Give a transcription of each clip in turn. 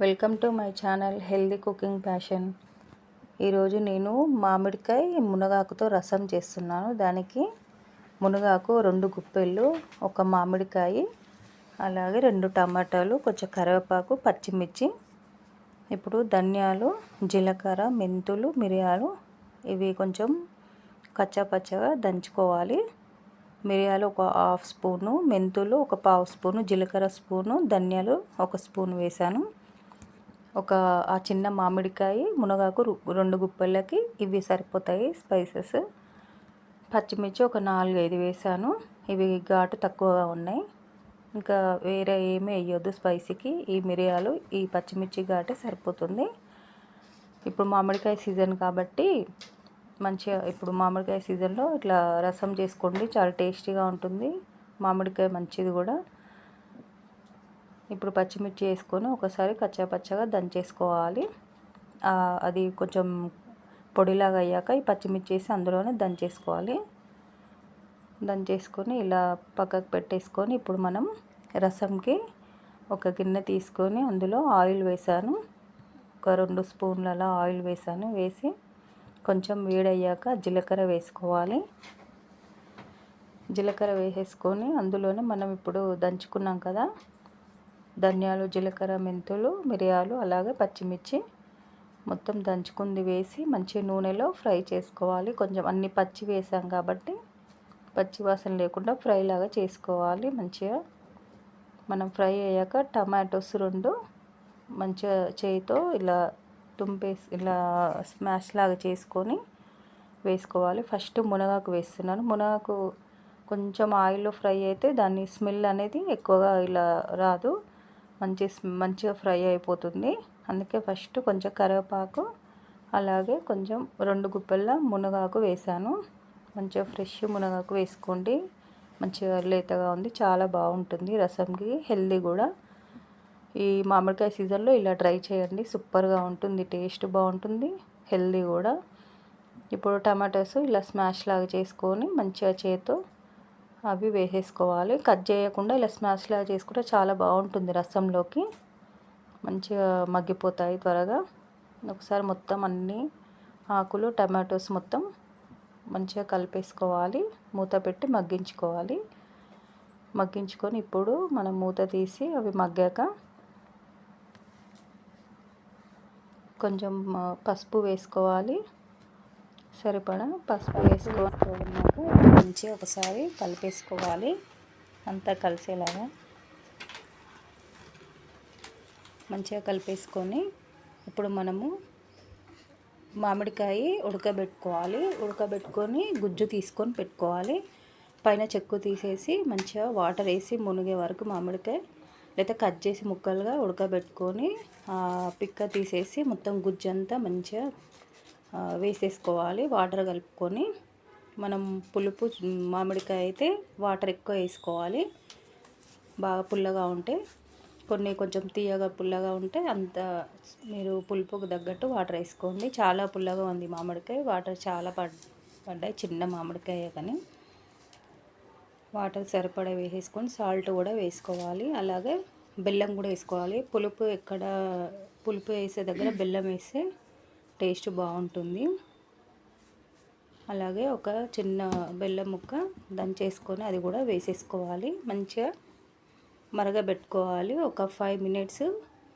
Welcome to my channel healthy cooking passion. ఈరోజు నేను మామిడికాయ మునగాకుతో రసం చేస్తున్నాను. దానికి మునగాకు రెండు గుప్పెళ్ళు ఒక మామిడికాయ అలాగే రెండు టమాటాలు కొంచెం కరివేపాకు పచ్చిమిర్చి ఇప్పుడు ధనియాలు జీలకర్ర మెంతులు మిరియాలు ఇవి కొంచెం కచ్చాపచ్చగా దంచుకోవాలి. మిరియాలు ఒక హాఫ్ స్పూను మెంతులు ఒక పావు స్పూను జీలకర్ర స్పూను ధనియాలు ఒక స్పూన్ వేసాను ఒక ఆ చిన్న మామిడికాయ మునగాకు రెండు గుప్పెళ్ళకి ఇవి సరిపోతాయి స్పైసెస్. పచ్చిమిర్చి ఒక నాలుగు ఐదు వేసాను. ఇవి ఘాటు తక్కువగా ఉన్నాయి. ఇంకా వేరే ఏమీ వేయొద్దు స్పైసీకి. ఈ మిరియాలు ఈ పచ్చిమిర్చి ఘాటే సరిపోతుంది. ఇప్పుడు మామిడికాయ సీజన్ కాబట్టి మంచిగా ఇప్పుడు మామిడికాయ సీజన్లో ఇట్లా రసం చేసుకోండి. చాలా టేస్టీగా ఉంటుంది. మామిడికాయ మంచిది కూడా. ఇప్పుడు పచ్చిమిర్చి వేసుకొని ఒకసారి కచ్చాపచ్చగా దంచేసుకోవాలి. అది కొంచెం పొడిలాగా అయ్యాక ఈ పచ్చిమిర్చి వేసి అందులోనే దంచేసుకోవాలి. దంచేసుకొని ఇలా పక్కకు పెట్టేసుకొని ఇప్పుడు మనం రసంకి ఒక గిన్నె తీసుకొని అందులో ఆయిల్ వేసాను. ఒక రెండు స్పూన్ల ఆయిల్ వేసాను. వేసి కొంచెం వేడయ్యాక జీలకర్ర వేసుకోవాలి. జీలకర్ర వేసేసుకొని అందులోనే మనం ఇప్పుడు దంచుకున్నాం కదా ధనియాలు జీలకర్ర మెంతులు మిరియాలు అలాగే పచ్చిమిర్చి మొత్తం దంచుకుంది వేసి మంచి నూనెలో ఫ్రై చేసుకోవాలి. కొంచెం అన్ని పచ్చి వేసాం కాబట్టి పచ్చి వాసన లేకుండా ఫ్రై లాగా చేసుకోవాలి. మంచిగా మనం ఫ్రై అయ్యాక టమాటోస్ రెండు మంచిగా చేయితో ఇలా తుంపేసి ఇలా స్మాష్ లాగా చేసుకొని వేసుకోవాలి. ఫస్ట్ మునగాకు వేస్తున్నాను. మునగాకు కొంచెం ఆయిల్లో ఫ్రై అయితే దాని స్మెల్ అనేది ఎక్కువగా ఇలా రాదు. మంచి మంచిగా ఫ్రై అయిపోతుంది. అందుకే ఫస్ట్ కొంచెం కరివేపాకు అలాగే కొంచెం రెండు గుప్పెల మునగాకు వేసాను. మంచిగా ఫ్రెష్ మునగాకు వేసుకోండి. మంచిగా లేతగా ఉంది చాలా బాగుంటుంది రసంకి హెల్దీ కూడా. ఈ మామిడికాయ సీజన్లో ఇలా ట్రై చేయండి సూపర్గా ఉంటుంది టేస్ట్ బాగుంటుంది హెల్దీ కూడా. ఇప్పుడు టమాటోస్ ఇలా స్మాష్ లాగా చేసుకొని మంచిగా చేతో అవి వేసేసుకోవాలి. కట్ చేయకుండా ఇలా స్మాష్లా చేసుకుంటే చాలా బాగుంటుంది రసంలోకి. మంచిగా మగ్గిపోతాయి త్వరగా. ఒకసారి మొత్తం అన్ని ఆకులు టమాటోస్ మొత్తం మంచిగా కలిపేసుకోవాలి. మూత పెట్టి మగ్గించుకోవాలి. మగ్గించుకొని ఇప్పుడు మనం మూత తీసి అవి మగ్గాక కొంచెం పసుపు వేసుకోవాలి. సరిపడా పసుపు వేసుకోవడానికి మంచిగా ఒకసారి కలిపేసుకోవాలి. అంతా కలిసేలాగా మంచిగా కలిపేసుకొని ఇప్పుడు మనము మామిడికాయ ఉడకబెట్టుకోవాలి. ఉడకబెట్టుకొని గుజ్జు తీసుకొని పెట్టుకోవాలి. పైన చెక్కు తీసేసి మంచిగా వాటర్ వేసి మునిగే వరకు మామిడికాయ లేదా కట్ చేసి ముక్కలుగా ఉడకబెట్టుకొని పిక్క తీసేసి మొత్తం గుజ్జంతా మంచిగా వేసేసుకోవాలి వాటర్ కలుపుకొని మనం పులుపు మామిడికాయ అయితే వాటర్ ఎక్కువ వేసుకోవాలి. బాగా పుల్లగా ఉంటే కొన్ని కొంచెం తీయగా పుల్లగా ఉంటే అంత మీరు పులుపుకు తగ్గట్టు వాటర్ వేసుకోండి. చాలా పుల్లగా ఉంది మామిడికాయ వాటర్ చాలా పడ్ పడ్డాయి చిన్న మామిడికాయ కానీ. వాటర్ సరిపడా వేసేసుకొని సాల్ట్ కూడా వేసుకోవాలి. అలాగే బెల్లం కూడా వేసుకోవాలి. పులుపు ఎక్కడ పులుపు వేసే దగ్గర బెల్లం వేస్తే టేస్ట్ బాగుంటుంది. అలాగే ఒక చిన్న బెల్లం ముక్క దంచేసుకొని అది కూడా వేసేసుకోవాలి. మంచిగా మరగబెట్టుకోవాలి. ఒక ఫైవ్ మినిట్స్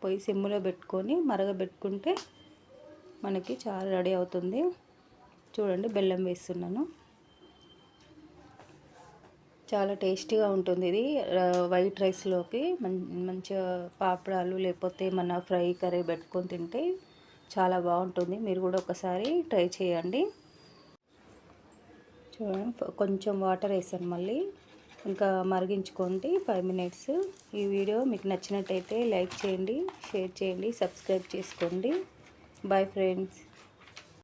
పోయి సిమ్లో పెట్టుకొని మరగబెట్టుకుంటే మనకి చాలా రెడీ అవుతుంది. చూడండి బెల్లం వేస్తున్నాను. చాలా టేస్టీగా ఉంటుంది ఇది. వైట్ రైస్లోకి మంచిగా పాపడాలు లేకపోతే మన ఫ్రై కర్రీ పెట్టుకొని తింటే చాలా బాగుంటుంది. మీరు కూడా ఒకసారి ట్రై చేయండి. చూడండి కొంచెం వాటర్ వేసాను మళ్ళీ. ఇంకా మరిగించుకోండి ఫైవ్ మినిట్స్. ఈ వీడియో మీకు నచ్చినట్టయితే లైక్ చేయండి షేర్ చేయండి సబ్స్క్రైబ్ చేసుకోండి. Bye friends.